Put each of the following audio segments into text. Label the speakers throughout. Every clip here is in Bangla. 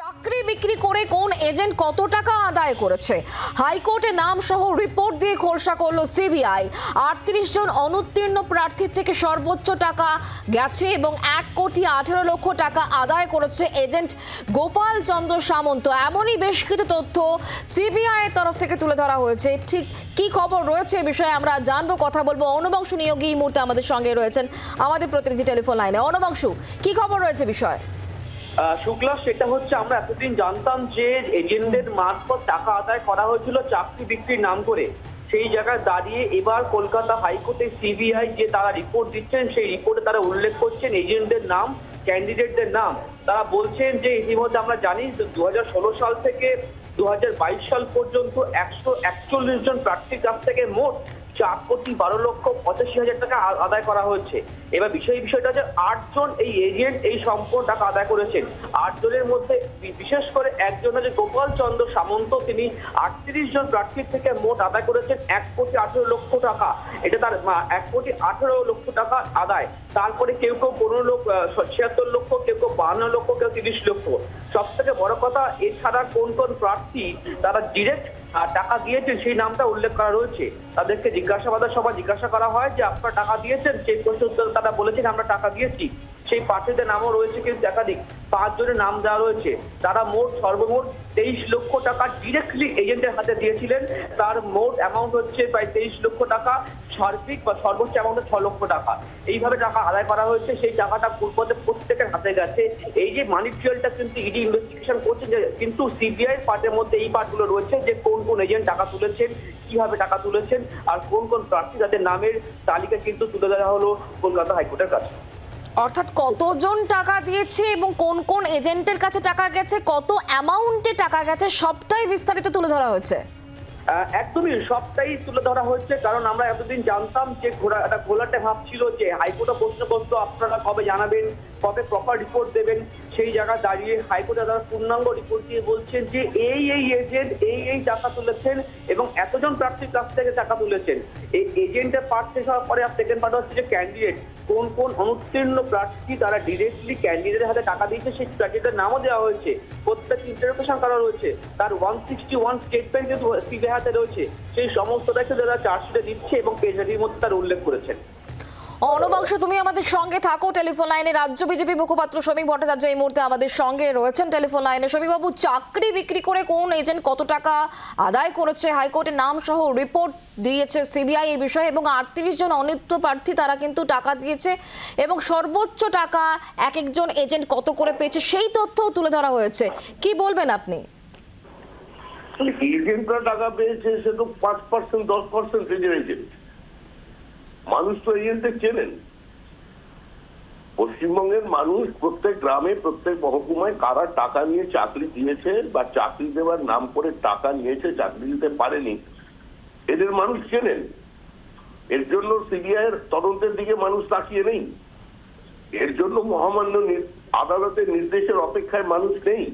Speaker 1: চাকরি বিক্রি করে কোন এজেন্ট কত টাকা আদায় করেছে? হাইকোর্টে নাম সহ রিপোর্ট দিয়ে খোলসা করল সিবিআই। আটত্রিশ জন অনুত্তীর্ণ প্রার্থীর থেকে সর্বোচ্চ টাকা গেছে এবং এক কোটি আঠেরো লক্ষ টাকা আদায় করেছে এজেন্ট গোপাল চন্দ্র সামন্ত। এমনই বেশ কিছু তথ্য সিবিআই এর তরফ থেকে তুলে ধরা হয়েছে। ঠিক কি খবর রয়েছে বিষয়ে আমরা জানব, কথা বলব। অনুবংশ নিয়োগী এই মুহূর্তে আমাদের সঙ্গে রয়েছেন আমাদের প্রতিনিধি টেলিফোন লাইনে। অনুবংশু, কি খবর রয়েছে বিষয়?
Speaker 2: শুক্লা, সেটা হচ্ছে আমরা এতদিন জানতাম যে এজেন্টদের মারফত টাকা আদায় করা হয়েছিল চাকরি বিক্রির নাম করে। সেই জায়গায় দাঁড়িয়ে এবার কলকাতা হাইকোর্টে সিবিআই যে তারা রিপোর্ট দিচ্ছেন, সেই রিপোর্টে তারা উল্লেখ করছেন এজেন্টদের নাম, ক্যান্ডিডেটদের নাম। তারা বলছেন যে ইতিমধ্যে আমরা জানি দু হাজার ষোলো সাল থেকে দু হাজার বাইশ সাল পর্যন্ত একশো একচল্লিশ জন প্রার্থীর কাছ থেকে মোট চার কোটি বারো লক্ষ পঁচাশি হাজার টাকা আদায় করা হচ্ছে এবার বিষয় বিষয়টা যে আটজন এই এজেন্ট এই সম্পূর্ণ টাকা আদায় করেছেন, আটজনের মধ্যে বিশেষ করে একজন হচ্ছে গোপাল চন্দ্র সামন্ত, তিনি আটত্রিশ জন প্রার্থীর থেকে মোট আদায় করেছেন এক কোটি আঠেরো লক্ষ টাকা। এটা তার এক কোটি আঠেরো লক্ষ টাকা আদায়। তারপরে কেউ কেউ পনেরো লক্ষ ছিয়াত্তর লক্ষ, কেউ কেউ বাহান্ন লক্ষ, কেউ তিরিশ লক্ষ। সব থেকে বড় কথা, এছাড়া কোন কোন প্রার্থী তারা ডিরেক্ট টাকা দিয়েছেন সেই নামটা উল্লেখ করা রয়েছে। তাদেরকে জিজ্ঞাসাবাদের সময় জিজ্ঞাসা করা হয় যে, আপনারা টাকা দিয়েছেন? সেই প্রশ্ন উত্তরে তারা বলেছেন, আমরা টাকা দিয়েছি। সেই প্রার্থীদের নামও রয়েছে কিন্তু একাধিক। পাঁচজনের নাম দেওয়া রয়েছে। তারা মোট সর্বমোট তেইশ লক্ষ টাকা ডিরেক্টলি এজেন্টের হাতে দিয়েছিলেন। তার মোট অ্যামাউন্ট হচ্ছে প্রায় তেইশ লক্ষ টাকা। সার্বিক বা সর্বোচ্চ অ্যামাউন্ট ছ লক্ষ টাকা। এইভাবে টাকা আদায় করা হয়েছে। সেই টাকাটা পূর্বতে প্রত্যেকের হাতে গেছে। এই যে মানি ট্রেলটা কিন্তু ইডি ইনভেস্টিগেশন করছে কিন্তু সিবিআই পার্টের মধ্যে এই পার্টগুলো রয়েছে যে কোন কোন এজেন্ট টাকা তুলেছেন, কীভাবে টাকা তুলেছেন আর কোন কোন প্রার্থী তাদের নামের তালিকা কিন্তু তুলে দেওয়া হলো কলকাতা হাইকোর্টের কাছে।
Speaker 1: অর্থাৎ কতজন টাকা দিয়েছে এবং কোন কোন এজেন্টের কাছে টাকা গেছে কত অ্যামাউন্টে টাকা গেছে সবটাই বিস্তারিত তুলে ধরা হয়েছে।
Speaker 2: একদমই সবটাই তুলে ধরা হচ্ছে কারণ আমরা এতদিন জানতাম যে ঘোড়া একটা ঘোলাটে ভাব ছিল যে হাইকোর্টে প্রশ্ন করতো আপনারা কবে জানাবেন কবে প্রপার রিপোর্ট দেবেন, সেই জায়গায় দাঁড়িয়ে হাইকোর্টে তারা পূর্ণাঙ্গ রিপোর্ট দিয়ে বলছেন যে এই এই এজেন্ট এই এই টাকা তুলেছেন এবং এতজন প্রার্থীর কাছ থেকে টাকা তুলেছেন। এই এজেন্টের পার্ট শেষ হওয়ার পরে আর সেকেন্ড পার্ট হচ্ছে যে ক্যান্ডিডেট কোন কোন অনুত্তীর্ণ প্রার্থী তারা ডিরেক্টলি ক্যান্ডিডেটের হাতে টাকা দিয়েছে, সেই ক্যান্ডিডেটের নামও দেওয়া হয়েছে প্রত্যেক ইন্টারোগেশন করা রয়েছে, তার ওয়ান সিক্সটি ওয়ান স্টেটমেন্ট কিন্তু সিবিআই হাতে রয়েছে, সেই সমস্তটাকে তারা চার্জশিটে দিচ্ছে এবং পেজারির মধ্যে তার উল্লেখ করেছেন।
Speaker 1: অনুবংশ তুমি আমাদের সঙ্গে থাকো। টেলিফোন লাইনে রাজ্য বিজেপি মুখপাত্র শ্রমিক ভট্টাচার্য এই মুহূর্তে আমাদের সঙ্গে রয়েছেন। টেলিফোন লাইনে শ্রমিকবাবু চাকরি বিক্রি করে কোন এজেন্ট কত টাকা আদায় করেছে? হাইকোর্টের নাম সহ রিপোর্ট দিয়েছে সিবিআই এই বিষয়ে এবং আটত্রিশ জন অনিত্য প্রার্থী তারা কিন্তু টাকা দিয়েছে এবং সর্বোচ্চ টাকা এক একজন এজেন্ট কত করে পেয়েছে সেই তথ্যও তুলে ধরা হয়েছে। কি বলবেন আপনি?
Speaker 3: এজেন্টরা টাকা পেয়েছে, সে তো পাঁচ পার্সেন্ট দশ পার্সেন্ট মানুষ তো এজেন্টদের চেনেন। পশ্চিমবঙ্গের মানুষ প্রত্যেক গ্রামে, প্রত্যেক মহকুমায় কারা টাকা নিয়ে চাকরি দিয়েছে বা চাকরি দেওয়ার নাম করে টাকা নিয়েছে, চাকরি দিতে পারেনি, এদের মানুষ চেনেন। এর জন্য সিবিআই এর তদন্তের দিকে মানুষ তাকিয়ে নেই। এর জন্য মহামান্য আদালতের নির্দেশের অপেক্ষায় মানুষ নেই।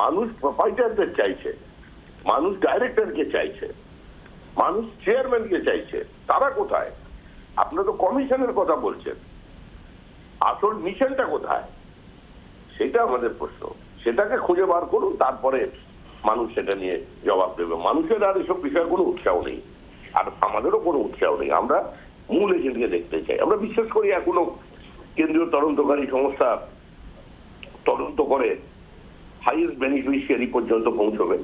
Speaker 3: মানুষ প্রোপাইটারদের চাইছে, মানুষ ডাইরেক্টরকে চাইছে, মানুষ চেয়ারম্যানকে চাইছে, তারা কোথায়? আপনারা তো কমিশনের কথা বলছেন। আসল মিশনটা কোথায়? সেটা আমাদের প্রশ্ন। সেটাকে খুঁজে বার করুন, তারপরে মানুষ সেটা নিয়ে জবাব দেবে। মানুষের আর এসব বিষয়ে কোনো উৎসাহ নেই। আর আমাদেরও কোনো উৎসাহ নেই। আমরা মূল এজেন্টকে দেখতে চাই। আমরা বিশ্বাস করি এখনও কেন্দ্রীয় তদন্তকারী সংস্থা তদন্ত করে হাইয়েস্ট বেনিফিশিয়ারি পর্যন্ত পৌঁছবে।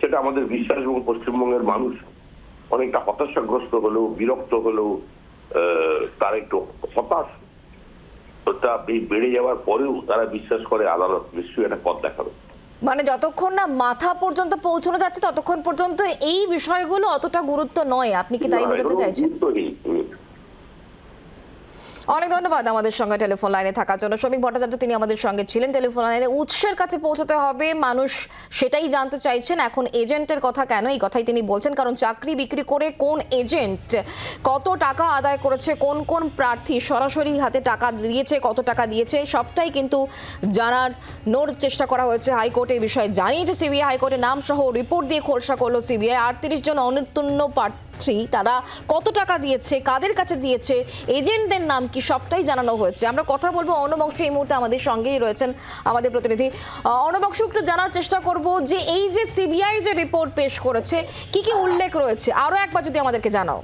Speaker 3: সেটা আমাদের বিশ্বাস এবং পশ্চিমবঙ্গের মানুষ অনেকটা হতাশাগ্রস্ত হলেও বিরক্ত হলেও তারা একটু হতাশ। তা বেড়ে যাওয়ার পরেও তারা বিশ্বাস করে আদালত নিশ্চয়ই একটা পথ দেখাবে।
Speaker 1: মানে যতক্ষণ না মাথা পর্যন্ত পৌঁছানো যাচ্ছে ততক্ষণ পর্যন্ত এই বিষয়গুলো অতটা গুরুত্ব নয়। আপনি কি তাই বোঝাতে চাইছেন। অনেক ধন্যবাদ আমাদের সঙ্গে টেলিফোন লাইনে থাকার জন্য। শ্রমিক ভট্টাচার্য, তিনি আমাদের সঙ্গে ছিলেন। টেলিফোন লাইনে উৎসের কাছে পৌঁছতে হবে। মানুষ সেটাই জানতে চাইছেন, এখন এজেন্টের কথা কেন? এই কথাই তিনি বলছেন, কারণ চাকরি বিক্রি করে কোন এজেন্ট কত টাকা আদায় করেছে, কোন কোন প্রার্থী সরাসরি হাতে টাকা দিয়েছে, কত টাকা দিয়েছে, সবটাই কিন্তু জানার নোর চেষ্টা করা হয়েছে হাইকোর্টে। এই বিষয়ে জানিয়েছে সিবিআই হাইকোর্টের নাম সহ রিপোর্ট দিয়ে খোলসা করল সিবিআই। আটত্রিশ জন অনুত্তীর্ণ প্রার্থী প্রার্থী তারা কত টাকা দিয়েছে, কাদের কাছে দিয়েছে, এজেন্টদের নাম কি সবটাই জানানো হয়েছে। আমরা কথা বলব অনবংশ এই মুহূর্তে আমাদের সঙ্গেই রয়েছেন আমাদের প্রতিনিধি। অনবংশ একটু জানার চেষ্টা করব যে এই যে সিবিআই যে রিপোর্ট পেশ করেছে, কি কি উল্লেখ রয়েছে? আরও একবার যদি আমাদেরকে জানাও।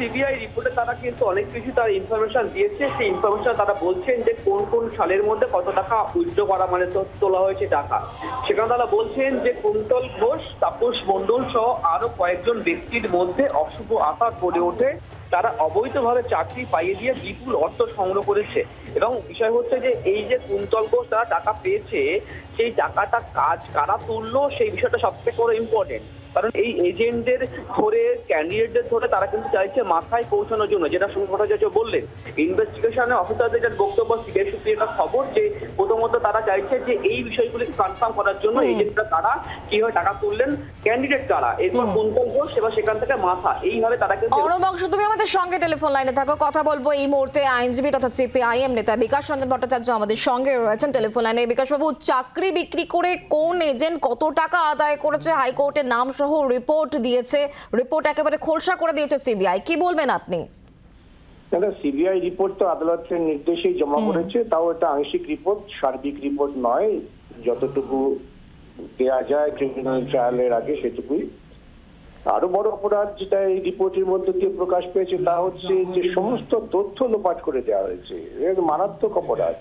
Speaker 2: সিবিআই রিপোর্টে তারা কিন্তু অনেক কিছু তার ইনফরমেশন দিয়েছে। সেই ইনফরমেশন তারা বলছেন যে কোন কোন সালের মধ্যে কত টাকা উইথড্র করা মানে তোলা হয়েছে টাকা। সেখানে তারা বলছেন যে কুন্তল ঘোষ, তাপস মণ্ডল সহ আরও কয়েকজন ব্যক্তির মধ্যে অশুভ আশা গড়ে ওঠে। তারা অবৈধভাবে চাকরি পাইয়ে দিয়ে বিপুল অর্থ সংগ্রহ করেছে। এবং বিষয় হচ্ছে যে এই যে কুন্তল ঘোষ তারা টাকা পেয়েছে, সেই টাকাটা কাজ কারা তুললো, সেই বিষয়টা সবথেকে বড় ইম্পর্টেন্ট কারণ এই এজেন্টদের ধরে ক্যান্ডিডেটদের ধরে তারা কিন্তু চাইছে মাথায় পৌঁছানোর জন্য যেটা সুনীল ভট্টাচার্য বললেন। ইনভেস্টিগেশনে অফিসারদের যেটা বক্তব্য সিবিআই সূত্রে একটা খবর যে প্রথমত তারা চাইছে যে এই বিষয়গুলিকে কনফার্ম করার জন্য এজেন্টরা তারা কীভাবে টাকা তুললেন ক্যান্ডিডেট কারা এরপর কুন্তল ঘোষ এবার সেখান থেকে মাথা এইভাবে তারা কিন্তু
Speaker 1: অনবংশ তুমি আমাদের সঙ্গে টেলিফোন লাইনে থাকো কথা বলব এই মুহূর্তে আইনজীবী তথা সিপিআইএম নেতা বিকাশ রঞ্জন ভট্টাচার্য আমাদের সঙ্গে রয়েছেন টেলিফোন লাইনে বিকাশবাবু চাকরি বিক্রি করে কোন এজেন্ট কত টাকা আদায় করেছে? হাইকোর্টের নাম সহ রিপোর্ট দিয়েছে রিপোর্ট একেবারে খোলসা করে দিয়েছে সিবিআই কি বলবেন আপনি?
Speaker 4: দাদা সিবিআই রিপোর্ট তো আদালতের নির্দেশেই জমা করেছে তাও এটা আংশিক রিপোর্ট সার্বিক রিপোর্ট নয়। যতটুকু দেওয়া যায় ক্রিমিনাল ট্রায়ালের আগে সেটুকুই আরও বড় অপরাধ যেটা এই রিপোর্টের মধ্যে দিয়ে প্রকাশ পেয়েছে, তা হচ্ছে যে সমস্ত তথ্য লোপাট করে দেওয়া হয়েছে। মারাত্মক অপরাধ।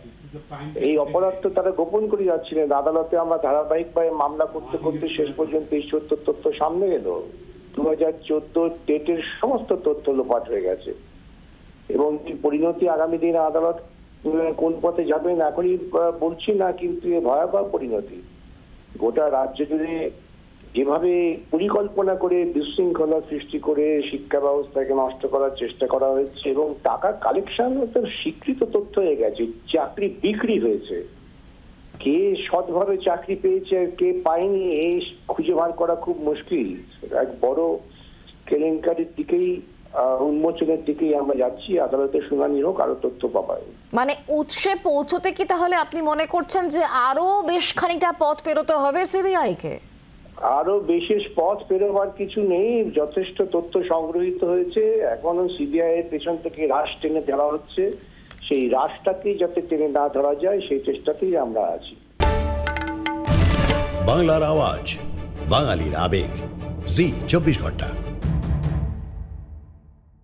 Speaker 4: এই অপরাধ তো তারা গোপন করে যাচ্ছিলেন। আদালতে আমরা ধারাবাহিক ধারাবাহিকভাবে মামলা করতে করতে শেষ পর্যন্ত এই সত্য তথ্য সামনে এলো। দু হাজার চোদ্দ ডেটের সমস্ত তথ্য লোপাট হয়ে গেছে। এবং পরিণতি আগামী দিনে আদালত কোন পথে যাবেন এখনই বলছি না, কিন্তু ভয়াবহ পরিণতি। গোটা রাজ্য জুড়ে যেভাবে পরিকল্পনা করে বিশৃঙ্খলা সৃষ্টি করে শিক্ষা ব্যবস্থাকে নষ্ট করার চেষ্টা করা হয়েছে এবং টাকা কালেকশন তো স্বীকৃত তথ্য হয়ে গেছে, চাকরি বিক্রি হয়েছে। কে সৎভাবে চাকরি পেয়েছে আর কে পায়নি, এই খুঁজে বার করা খুব মুশকিল। এক বড় কেলেঙ্কারির দিকেই উন্মোচনের দিকেই আমরা যাচ্ছি। আদালতের শুনানি হোক, আরও তথ্য পাবায়
Speaker 1: মানে উৎসে পৌঁছতে কি তাহলে আপনি মনে করছেন যে আরও বেশ খানিকটা পথ পেরোতে হবে সিবিআই কে
Speaker 4: আরও বিশেষ পথ পেরোবার কিছু নেই, যথেষ্ট তথ্য সংগ্রহিত হয়েছে। এখনও সিবিআই এর পেছন থেকে রাশ টেনে ধরা হচ্ছে। সেই রাশটাকেই যাতে টেনে না ধরা যায়, সেই চেষ্টাতেই আমরা আছি।
Speaker 5: বাংলার আওয়াজ, বাঙালির আবেগ। জি, চব্বিশ ঘণ্টা।